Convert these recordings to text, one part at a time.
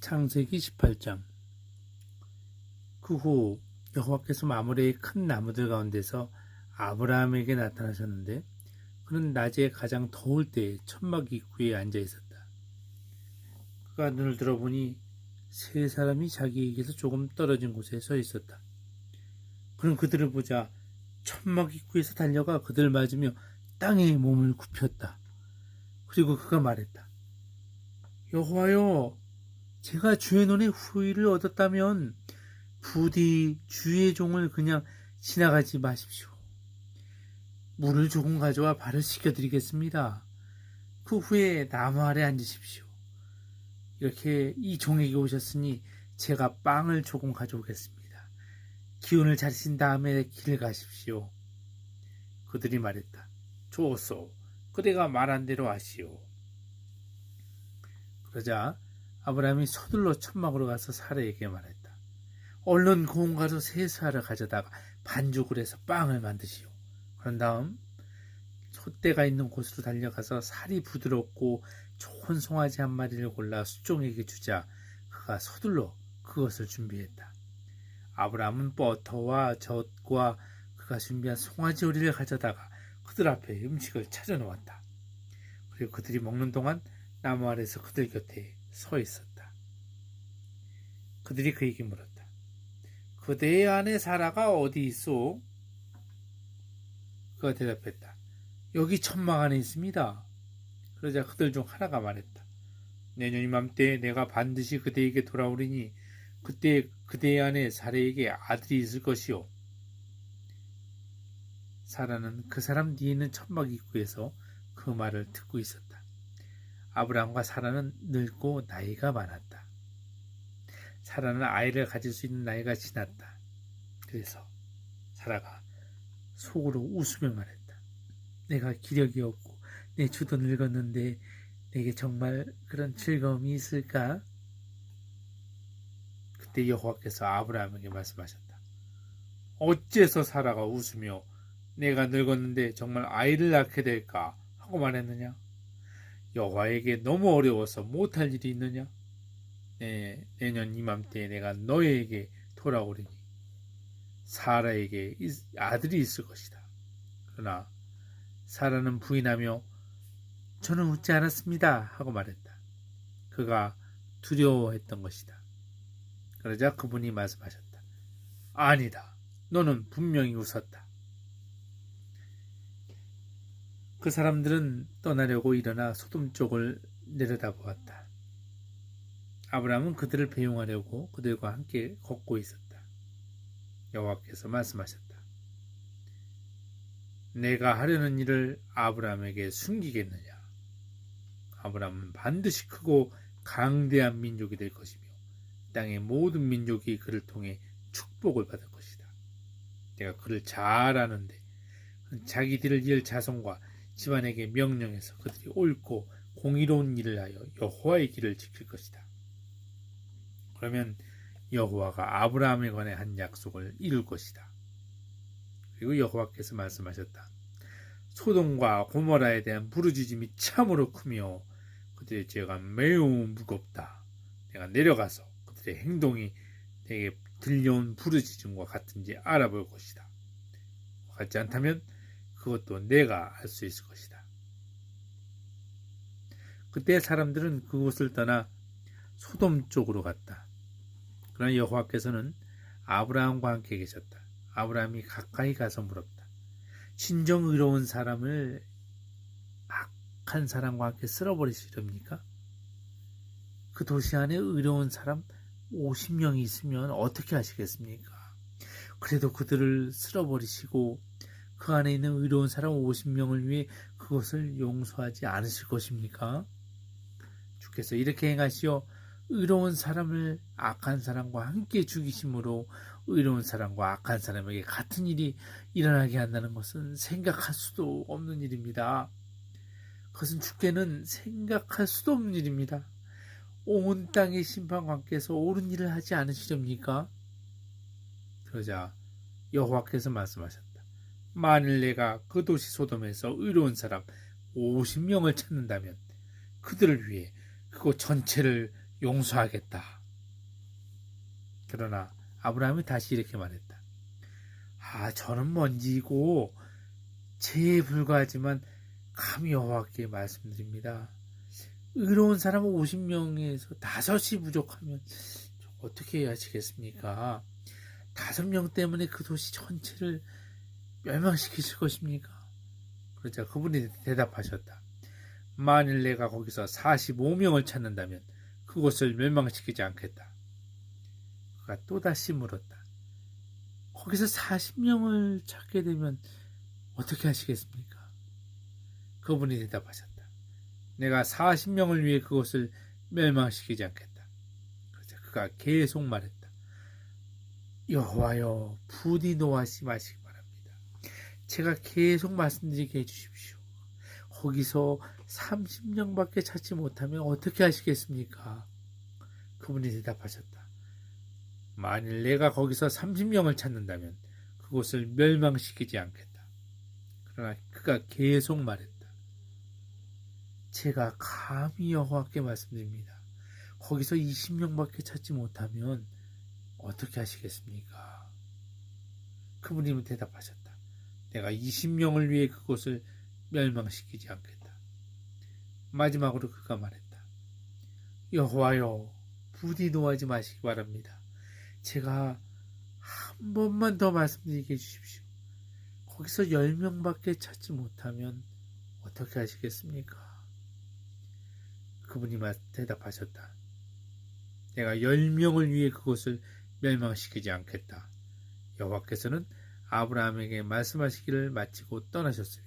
창세기 18장 그 후 여호와께서 마무리의 큰 나무들 가운데서 아브라함에게 나타나셨는데 그는 낮에 가장 더울 때 천막 입구에 앉아 있었다. 그가 눈을 들어보니 세 사람이 자기에게서 조금 떨어진 곳에 서 있었다. 그는 그들을 보자 천막 입구에서 달려가 그들을 맞으며 땅에 몸을 굽혔다. 그리고 그가 말했다. 여호와여, 제가 주의 눈에 후의를 얻었다면 부디 주의 종을 그냥 지나가지 마십시오. 물을 조금 가져와 발을 씻겨드리겠습니다. 그 후에 나무 아래 앉으십시오. 이렇게 이 종에게 오셨으니 제가 빵을 조금 가져오겠습니다. 기운을 차리신 다음에 길 가십시오. 그들이 말했다. 좋소. 그대가 말한 대로 하시오. 그러자 아브라함이 서둘러 천막으로 가서 사라에게 말했다. 얼른 고운 가루 세 살을 가져다가 반죽을 해서 빵을 만드시오. 그런 다음 솥대가 있는 곳으로 달려가서 살이 부드럽고 좋은 송아지 한 마리를 골라 수종에게 주자 그가 서둘러 그것을 준비했다. 아브라함은 버터와 젖과 그가 준비한 송아지 요리를 가져다가 그들 앞에 음식을 차려놓았다. 그리고 그들이 먹는 동안 나무 아래서 그들 곁에 서 있었다. 그들이 그에게 물었다. 그대의 아내 사라가 어디 있소? 그가 대답했다. 여기 천막 안에 있습니다. 그러자 그들 중 하나가 말했다. 내년 이맘때 내가 반드시 그대에게 돌아오리니 그때 그대의 아내 사라에게 아들이 있을 것이요. 사라는 그 사람 뒤에 있는 천막 입구에서 그 말을 듣고 있었다. 아브라함과 사라는 늙고 나이가 많았다. 사라는 아이를 가질 수 있는 나이가 지났다. 그래서 사라가 속으로 웃으며 말했다. 내가 기력이 없고 내 주도 늙었는데 내게 정말 그런 즐거움이 있을까? 그때 여호와께서 아브라함에게 말씀하셨다. 어째서 사라가 웃으며 내가 늙었는데 정말 아이를 낳게 될까 하고 말했느냐? 여호와에게 너무 어려워서 못할 일이 있느냐? 네, 내년 이맘때에 내가 너에게 돌아오리니 사라에게 아들이 있을 것이다. 그러나 사라는 부인하며 저는 웃지 않았습니다 하고 말했다. 그가 두려워했던 것이다. 그러자 그분이 말씀하셨다. 아니다. 너는 분명히 웃었다. 그 사람들은 떠나려고 일어나 소돔 쪽을 내려다보았다. 아브라함은 그들을 배웅하려고 그들과 함께 걷고 있었다. 여호와께서 말씀하셨다. 내가 하려는 일을 아브라함에게 숨기겠느냐? 아브라함은 반드시 크고 강대한 민족이 될 것이며 땅의 모든 민족이 그를 통해 축복을 받을 것이다. 내가 그를 잘 아는데 자기들을 이을 자손과 집안에게 명령해서 그들이 옳고 공의로운 일을 하여 여호와의 길을 지킬 것이다. 그러면 여호와가 아브라함에 관해 한 약속을 이룰 것이다. 그리고 여호와께서 말씀하셨다. 소돔과 고모라에 대한 부르짖음이 참으로 크며 그들의 죄가 매우 무겁다. 내가 내려가서 그들의 행동이 내게 들려온 부르짖음과 같은지 알아볼 것이다. 같지 않다면 그것도 내가 알 수 있을 것이다. 그때 사람들은 그곳을 떠나 소돔 쪽으로 갔다. 그러나 여호와께서는 아브라함과 함께 계셨다. 아브라함이 가까이 가서 물었다. 진정 의로운 사람을 악한 사람과 함께 쓸어버리시렵니까? 그 도시 안에 의로운 사람 50명이 있으면 어떻게 하시겠습니까? 그래도 그들을 쓸어버리시고 그 안에 있는 의로운 사람 50명을 위해 그것을 용서하지 않으실 것입니까? 주께서 이렇게 행하시어 의로운 사람을 악한 사람과 함께 죽이심으로 의로운 사람과 악한 사람에게 같은 일이 일어나게 한다는 것은 생각할 수도 없는 일입니다. 그것은 주께는 생각할 수도 없는 일입니다. 온 땅의 심판관께서 옳은 일을 하지 않으시렵니까? 그러자 여호와께서 말씀하셨다. 만일 내가 그 도시 소돔에서 의로운 사람 50명을 찾는다면 그들을 위해 그곳 전체를 용서하겠다. 그러나 아브라함이 다시 이렇게 말했다. 아, 저는 먼지고 죄에 불과하지만 감히 여호와께 말씀드립니다. 의로운 사람 50명에서 다섯이 부족하면 어떻게 하시겠습니까? 다섯 명 때문에 그 도시 전체를 멸망시키실 것입니까? 그러자 그분이 대답하셨다. 만일 내가 거기서 45명을 찾는다면 그곳을 멸망시키지 않겠다. 그가 또다시 물었다. 거기서 40명을 찾게 되면 어떻게 하시겠습니까? 그분이 대답하셨다. 내가 40명을 위해 그곳을 멸망시키지 않겠다. 그러자 그가 계속 말했다. 여호와여 부디 노하지 바랍니다. 제가 계속 말씀드리게 해주십시오. 거기서 30명밖에 찾지 못하면 어떻게 하시겠습니까? 그분이 대답하셨다. 만일 내가 거기서 30명을 찾는다면 그곳을 멸망시키지 않겠다. 그러나 그가 계속 말했다. 제가 감히 여호와께 말씀드립니다. 거기서 20명밖에 찾지 못하면 어떻게 하시겠습니까? 그분이 대답하셨다. 내가 20명을 위해 그곳을 멸망시키지 않겠다. 마지막으로 그가 말했다. 여호와여 부디 노하지 마시기 바랍니다. 제가 한 번만 더 말씀드리게 해주십시오. 거기서 10명밖에 찾지 못하면 어떻게 하시겠습니까? 그분이 대답하셨다. 내가 10명을 위해 그곳을 멸망시키지 않겠다. 여호와께서는 아브라함에게 말씀하시기를 마치고 떠나셨으며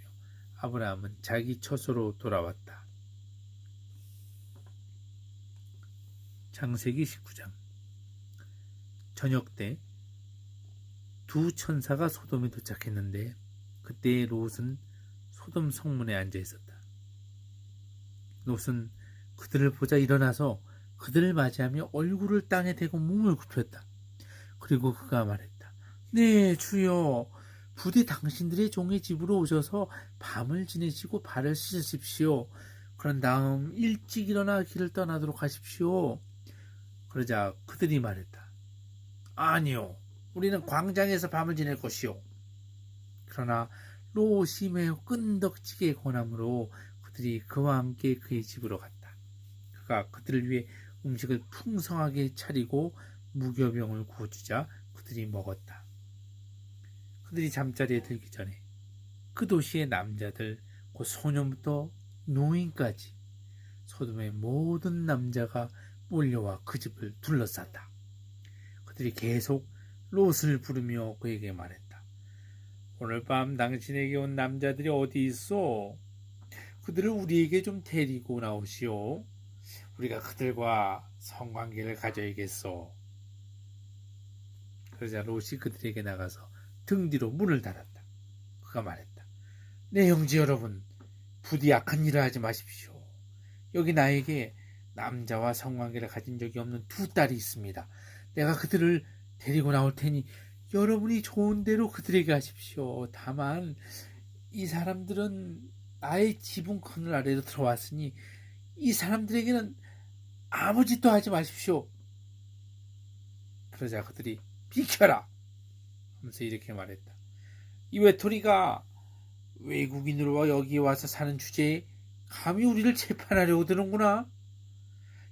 아브라함은 자기 처소로 돌아왔다. 창세기 19장 저녁 때 두 천사가 소돔에 도착했는데 그때 롯은 소돔 성문에 앉아 있었다. 롯은 그들을 보자 일어나서 그들을 맞이하며 얼굴을 땅에 대고 몸을 굽혔다. 그리고 그가 말했다. 네, 주여. 부디 당신들의 종의 집으로 오셔서 밤을 지내시고 발을 씻으십시오. 그런 다음 일찍 일어나 길을 떠나도록 하십시오. 그러자 그들이 말했다. 아니요. 우리는 광장에서 밤을 지낼 것이요. 그러나 롯이 매우 끈덕지게 권함으로 그들이 그와 함께 그의 집으로 갔다. 그가 그들을 위해 음식을 풍성하게 차리고 무교병을 구워주자 그들이 먹었다. 그들이 잠자리에 들기 전에 그 도시의 남자들 곧 소년부터 노인까지 소돔의 모든 남자가 몰려와 그 집을 둘러쌌다. 그들이 계속 롯을 부르며 그에게 말했다. 오늘 밤 당신에게 온 남자들이 어디 있어? 그들을 우리에게 좀 데리고 나오시오. 우리가 그들과 성관계를 가져야겠소. 그러자 롯이 그들에게 나가서 등 뒤로 문을 닫았다. 그가 말했다. 내 형제 여러분, 부디 약한 일을 하지 마십시오. 여기 나에게 남자와 성관계를 가진 적이 없는 두 딸이 있습니다. 내가 그들을 데리고 나올 테니 여러분이 좋은 대로 그들에게 하십시오. 다만 이 사람들은 나의 지분 큰을 아래로 들어왔으니 이 사람들에게는 아무 짓도 하지 마십시오. 그러자 그들이 비켜라 하면서 이렇게 말했다. 이 외톨이가 외국인으로 여기 와서 사는 주제에 감히 우리를 재판하려고 드는구나.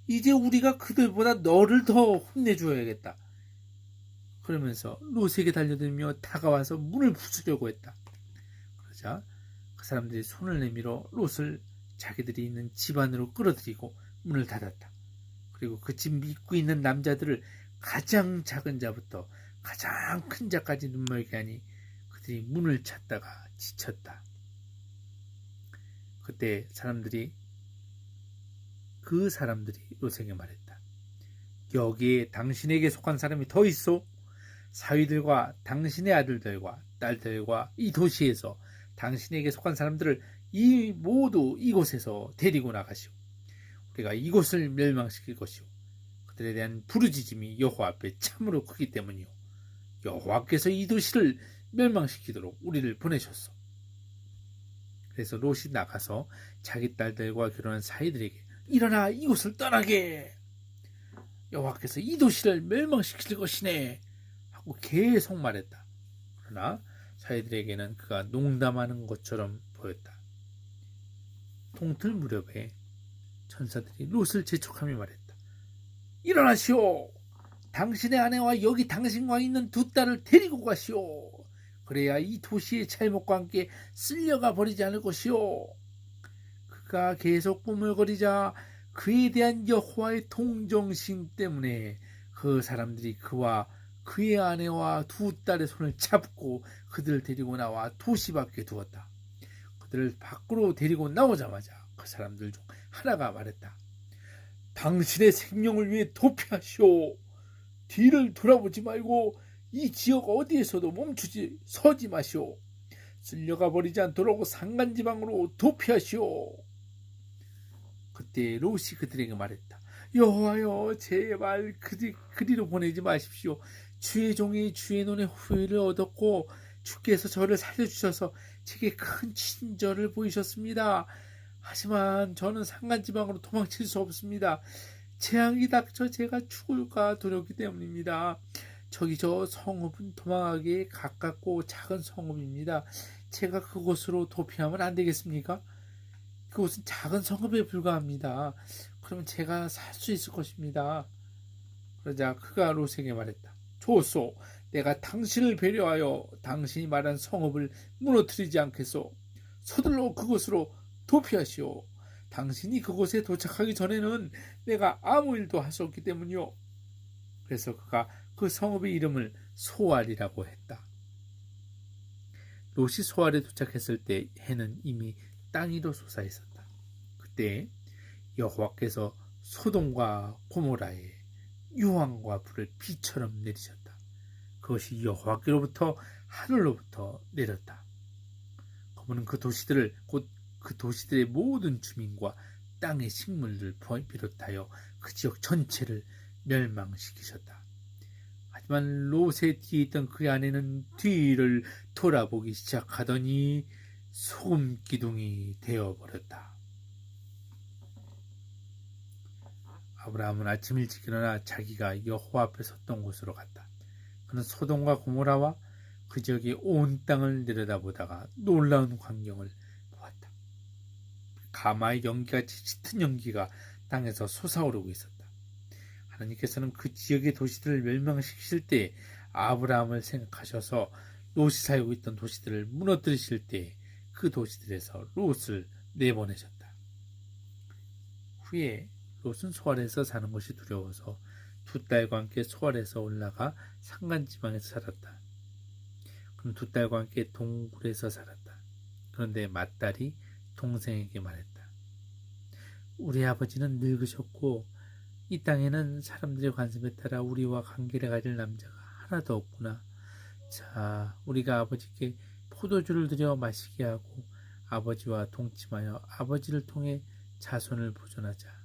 이제 우리가 그들보다 너를 더 혼내줘야겠다. 그러면서 롯에게 달려들며 다가와서 문을 부수려고 했다. 그러자 그 사람들이 손을 내밀어 롯을 자기들이 있는 집 안으로 끌어들이고 문을 닫았다. 그리고 그 집 믿고 있는 남자들을 가장 작은 자부터 가장 큰 자까지 눈멀게 하니 그들이 문을 찾다가 지쳤다. 그때 사람들이 그 사람들이 롯에게 말했다. 여기에 당신에게 속한 사람이 더 있어? 사위들과 당신의 아들들과 딸들과 이 도시에서 당신에게 속한 사람들을 이 모두 이곳에서 데리고 나가시오. 우리가 이곳을 멸망시킬 것이오. 그들에 대한 부르짖음이 여호와 앞에 참으로 크기 때문이오. 여호와께서 이 도시를 멸망시키도록 우리를 보내셨소. 그래서 롯이 나가서 자기 딸들과 결혼한 사이들에게 일어나 이곳을 떠나게 여호와께서 이 도시를 멸망시킬 것이네 하고 계속 말했다. 그러나 사이들에게는 그가 농담하는 것처럼 보였다. 동틀 무렵에 천사들이 롯을 재촉하며 말했다. 일어나시오. 당신의 아내와 여기 당신과 있는 두 딸을 데리고 가시오. 그래야 이 도시의 잘못과 함께 쓸려가 버리지 않을 것이오. 그가 계속 꾸물거리자 그에 대한 여호와의 동정심 때문에 그 사람들이 그와 그의 아내와 두 딸의 손을 잡고 그들을 데리고 나와 도시 밖에 두었다. 그들을 밖으로 데리고 나오자마자 그 사람들 중 하나가 말했다. 당신의 생명을 위해 도피하시오. 뒤를 돌아보지 말고 이 지역 어디에서도 멈추지 서지 마시오. 쓸려가 버리지 않도록 산간지방으로 도피하시오. 그때 롯이 그들에게 말했다. 여호와여 제발 그리, 그리로 보내지 마십시오. 주의 종이 주의 눈에 후회를 얻었고 주께서 저를 살려주셔서 제게 큰 친절을 보이셨습니다. 하지만 저는 산간지방으로 도망칠 수 없습니다. 재앙이 닥쳐 제가 죽을까 두렵기 때문입니다. 저기 저 성읍은 도망하기에 가깝고 작은 성읍입니다. 제가 그곳으로 도피하면 안 되겠습니까? 그곳은 작은 성읍에 불과합니다. 그러면 제가 살 수 있을 것입니다. 그러자 그가 롯에게 말했다. 좋소. 내가 당신을 배려하여 당신이 말한 성읍을 무너뜨리지 않겠소. 서둘러 그곳으로 도피하시오. 당신이 그곳에 도착하기 전에는 내가 아무 일도 할 수 없기 때문이요. 그래서 그가 그 성읍의 이름을 소알이라고 했다. 롯이 소알에 도착했을 때 해는 이미 땅 위로 솟아 있었다. 그때 여호와께서 소돔과 고모라에 유황과 불을 비처럼 내리셨다. 그것이 여호와께로부터 하늘로부터 내렸다. 그분은 그 도시들을 곧 그 도시들의 모든 주민과 땅의 식물들 비롯하여 그 지역 전체를 멸망시키셨다. 하지만 롯의 뒤에 있던 그 아내는 뒤를 돌아보기 시작하더니 소금 기둥이 되어 버렸다. 아브라함은 아침 일찍 일어나 자기가 여호와 앞에 섰던 곳으로 갔다. 그는 소돔과 고모라와 그 지역의 온 땅을 내려다보다가 놀라운 광경을. 가마의 연기같이 짙은 연기가 땅에서 솟아오르고 있었다. 하나님께서는 그 지역의 도시들을 멸망시키실 때 아브라함을 생각하셔서 롯이 살고 있던 도시들을 무너뜨리실 때 그 도시들에서 롯을 내보내셨다. 후에 롯은 소알에서 사는 것이 두려워서 두 딸과 함께 소알에서 올라가 산간 지방에서 살았다. 그는 두 딸과 함께 동굴에서 살았다. 그런데 맏딸이 동생에게 말했다. 우리 아버지는 늙으셨고 이 땅에는 사람들의 관심에 따라 우리와 관계를 가질 남자가 하나도 없구나. 자, 우리가 아버지께 포도주를 들여 마시게 하고 아버지와 동침하여 아버지를 통해 자손을 보존하자.